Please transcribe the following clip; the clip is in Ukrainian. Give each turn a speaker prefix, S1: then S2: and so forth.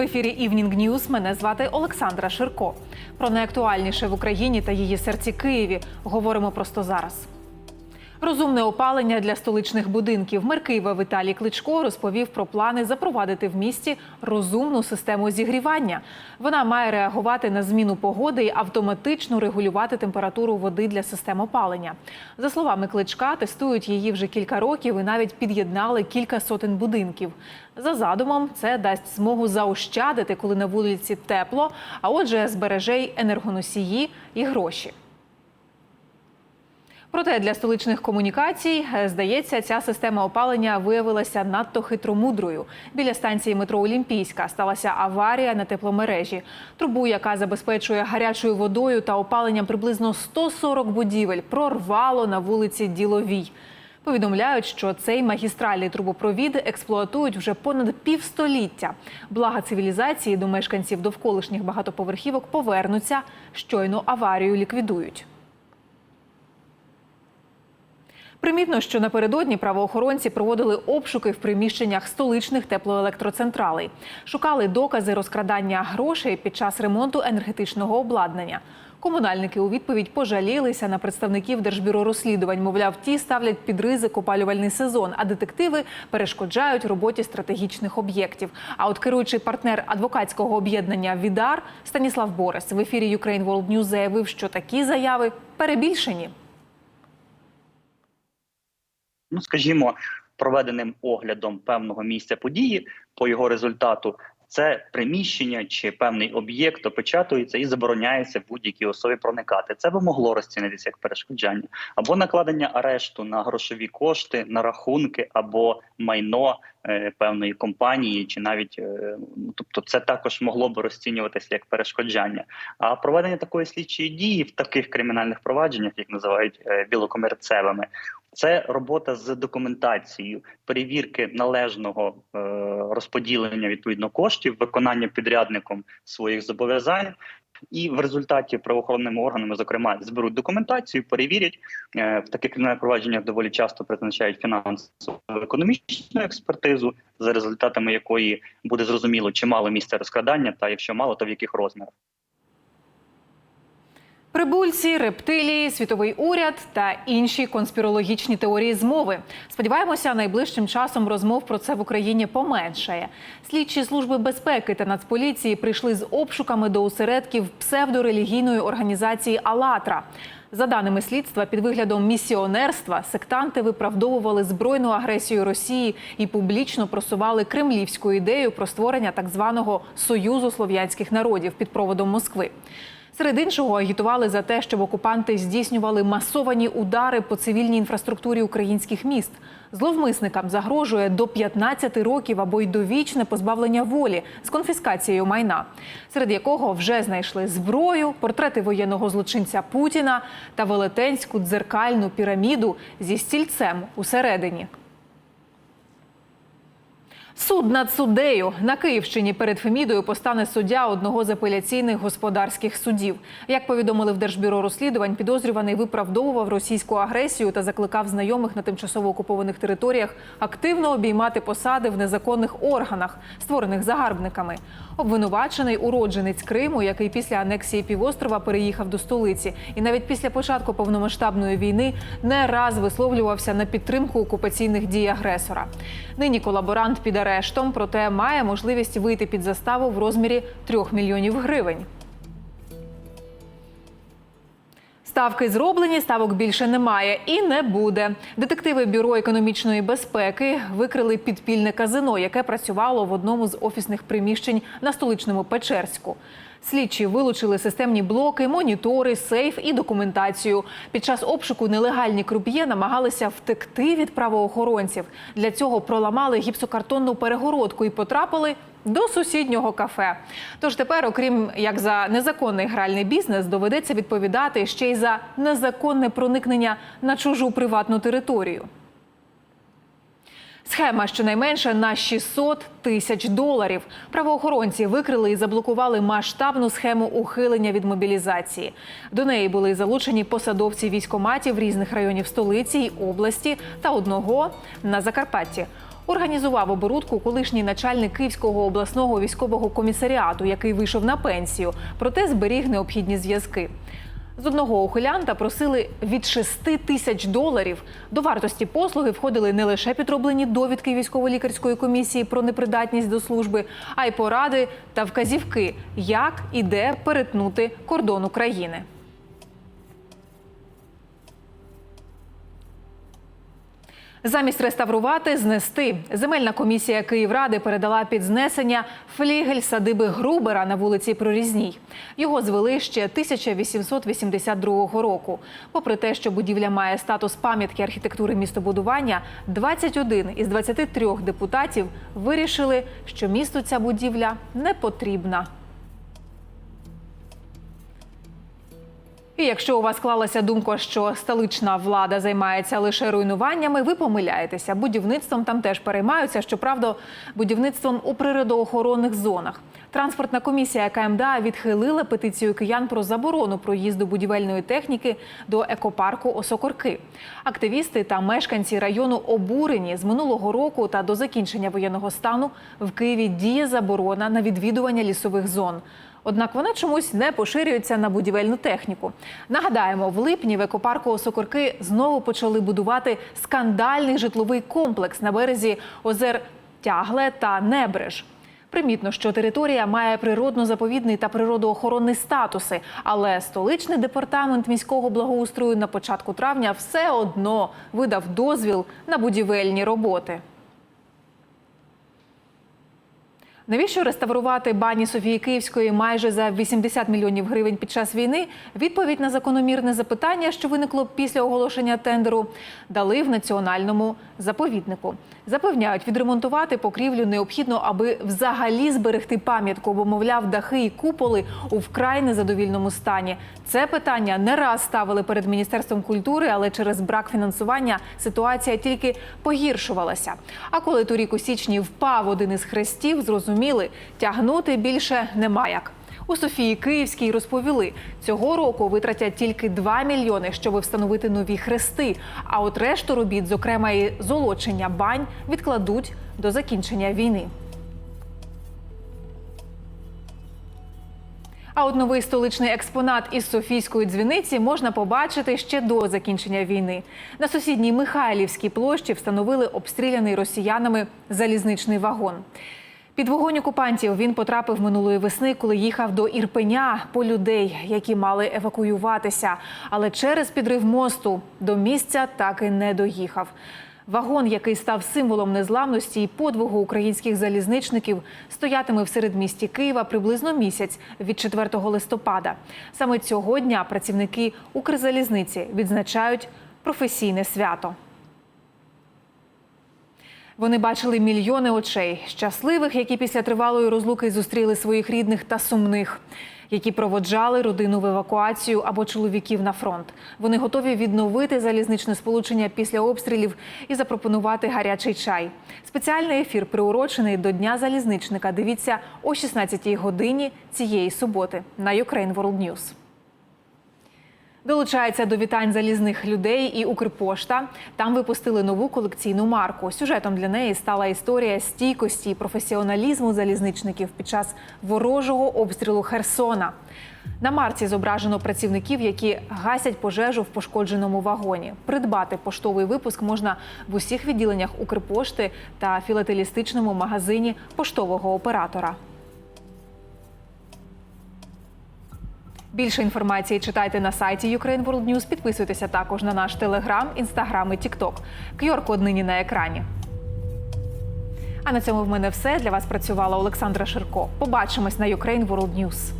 S1: В ефірі Evening News мене звати Олександра Ширко. Про найактуальніше в Україні та її серці Києві говоримо просто зараз. Розумне опалення для столичних будинків. Мер Києва Віталій Кличко розповів про плани запровадити в місті розумну систему зігрівання. Вона має реагувати на зміну погоди і автоматично регулювати температуру води для систем опалення. За словами Кличка, тестують її вже кілька років і навіть під'єднали кілька сотень будинків. За задумом, це дасть змогу заощадити, коли на вулиці тепло, а отже, збереже й енергоносії і гроші. Проте для столичних комунікацій, е, здається, ця система опалення виявилася надто хитромудрою. Біля станції метро Олімпійська сталася аварія на тепломережі. Трубу, яка забезпечує гарячою водою та опаленням приблизно 140 будівель, прорвало на вулиці Діловій. Повідомляють, що цей магістральний трубопровід експлуатують вже понад півстоліття. Блага цивілізації до мешканців довколишніх багатоповерхівок повернуться, щойно аварію ліквідують. Примітно, що напередодні правоохоронці проводили обшуки в приміщеннях столичних теплоелектроцентралей. Шукали докази розкрадання грошей під час ремонту енергетичного обладнання. Комунальники у відповідь пожалілися на представників Держбюро розслідувань. Мовляв, ті ставлять під ризик опалювальний сезон, а детективи перешкоджають роботі стратегічних об'єктів. А от керуючий партнер адвокатського об'єднання Відар Станіслав Борис в ефірі Ukraine World News заявив, що такі заяви перебільшені.
S2: Ну скажімо, проведеним оглядом певного місця події по його результату. Це приміщення чи певний об'єкт опечатується і забороняється будь-якій особі проникати. Це би могло розцінитися як перешкоджання або накладення арешту на грошові кошти, на рахунки або майно е, певної компанії, чи навіть е, ну, тобто, це також могло би розцінюватися як перешкоджання. А проведення такої слідчої дії в таких кримінальних провадженнях, як називають е, білокомерцевими, це робота з документацією, перевірки належного е, розподілення відповідно коштів, виконання підрядником своїх зобов'язань. І в результаті правоохоронними органами, зокрема, зберуть документацію, перевірять Е, в таких провадженнях. Доволі часто призначають фінансово-економічну експертизу, за результатами якої буде зрозуміло, чи мало місця розкрадання, та якщо мало, то в яких розмірах.
S1: Прибульці, рептилії, світовий уряд та інші конспірологічні теорії змови. Сподіваємося, найближчим часом розмов про це в Україні поменшає. Слідчі служби безпеки та нацполіції прийшли з обшуками до осередків псевдорелігійної організації «АЛЛАТРА». За даними слідства, під виглядом місіонерства сектанти виправдовували збройну агресію Росії і публічно просували кремлівську ідею про створення так званого союзу слов'янських народів під проводом Москви. Серед іншого агітували за те, щоб окупанти здійснювали масовані удари по цивільній інфраструктурі українських міст. Зловмисникам загрожує до 15 років або й довічне позбавлення волі з конфіскацією майна, серед якого вже знайшли зброю, портрети воєнного злочинця Путіна та велетенську дзеркальну піраміду зі стільцем усередині. Суд над суддею на Київщині перед Фемідою постане суддя одного з апеляційних господарських судів. Як повідомили в Держбюро розслідувань, підозрюваний виправдовував російську агресію та закликав знайомих на тимчасово окупованих територіях активно обіймати посади в незаконних органах, створених загарбниками. Обвинувачений уродженець Криму, який після анексії півострова переїхав до столиці, і навіть після початку повномасштабної війни не раз висловлювався на підтримку окупаційних дій агресора. Нині колаборант під арештом, проте має можливість вийти під заставу в розмірі 3 мільйонів гривень. Ставки зроблені, ставок більше немає і не буде. Детективи бюро економічної безпеки викрили підпільне казино, яке працювало в одному з офісних приміщень на столичному Печерську. Слідчі вилучили системні блоки, монітори, сейф і документацію. Під час обшуку нелегальні круп'є намагалися втекти від правоохоронців. Для цього проламали гіпсокартонну перегородку і потрапили до сусіднього кафе. Тож тепер, окрім як за незаконний гральний бізнес, доведеться відповідати ще й за незаконне проникнення на чужу приватну територію. Схема щонайменше на 600 тисяч доларів. Правоохоронці викрили і заблокували масштабну схему ухилення від мобілізації. До неї були залучені посадовці військоматів різних районів столиці й області та одного на Закарпатті. Організував оборудку колишній начальник Київського обласного військового комісаріату, який вийшов на пенсію, проте зберіг необхідні зв'язки. З одного ухилянта просили від 6 тисяч доларів. До вартості послуги входили не лише підроблені довідки військово-лікарської комісії про непридатність до служби, а й поради та вказівки, як і де перетнути кордон України. Замість реставрувати, знести. Земельна комісія Київради передала під знесення флігель садиби Грубера на вулиці Прорізній. Його звели ще 1882 року. Попри те, що будівля має статус пам'ятки архітектури містобудування, 21 із 23 депутатів вирішили, що місту ця будівля не потрібна. І якщо у вас склалася думка, що столична влада займається лише руйнуваннями, ви помиляєтеся. Будівництвом там теж переймаються. Щоправда, будівництвом у природоохоронних зонах. Транспортна комісія КМДА відхилила петицію киян про заборону проїзду будівельної техніки до екопарку Осокорки. Активісти та мешканці району обурені з минулого року та до закінчення воєнного стану в Києві діє заборона на відвідування лісових зон. Однак вона чомусь не поширюється на будівельну техніку. Нагадаємо, в липні в екопарку Осокорки знову почали будувати скандальний житловий комплекс на березі озер Тягле та Небреж. Примітно, що територія має природно-заповідний та природоохоронний статуси, але столичний департамент міського благоустрою на початку травня все одно видав дозвіл на будівельні роботи. Навіщо реставрувати бані Софії Київської майже за 80 мільйонів гривень під час війни? Відповідь на закономірне запитання, що виникло після оголошення тендеру, дали в національному заповіднику. Запевняють, відремонтувати покрівлю необхідно, аби взагалі зберегти пам'ятку, бо мовляв, дахи і куполи у вкрай незадовільному стані. Це питання не раз ставили перед міністерством культури, але через брак фінансування ситуація тільки погіршувалася. А коли торік у січні впав один із хрестів, зрозуміли, тягнути більше нема як. У Софії Київській розповіли, цього року витратять тільки 2 мільйони, щоб встановити нові хрести. А от решту робіт, зокрема і золочення бань, відкладуть до закінчення війни. А от новий столичний експонат із Софійської дзвіниці можна побачити ще до закінчення війни. На сусідній Михайлівській площі встановили обстріляний росіянами залізничний вагон. Під вогонь окупантів він потрапив минулої весни, коли їхав до Ірпеня по людей, які мали евакуюватися. Але через підрив мосту до місця так і не доїхав. Вагон, який став символом незламності і подвигу українських залізничників, стоятиме в середмісті Києва приблизно місяць від 4 листопада. Саме цього дня працівники Укрзалізниці відзначають професійне свято. Вони бачили мільйони очей, щасливих, які після тривалої розлуки зустріли своїх рідних та сумних, які проводжали родину в евакуацію або чоловіків на фронт. Вони готові відновити залізничне сполучення після обстрілів і запропонувати гарячий чай. Спеціальний ефір приурочений до Дня залізничника. Дивіться о 16-й годині цієї суботи на Ukraine World News. Долучається до вітань залізних людей і Укрпошта. Там випустили нову колекційну марку. Сюжетом для неї стала історія стійкості і професіоналізму залізничників під час ворожого обстрілу Херсона. На марці зображено працівників, які гасять пожежу в пошкодженому вагоні. Придбати поштовий випуск можна в усіх відділеннях Укрпошти та філателістичному магазині поштового оператора. Більше інформації читайте на сайті Ukraine World News. Підписуйтеся також на наш телеграм, інстаграм і тікток. QR-код нині на екрані. А на цьому в мене все. Для вас працювала Олександра Ширко. Побачимось на Ukraine World News.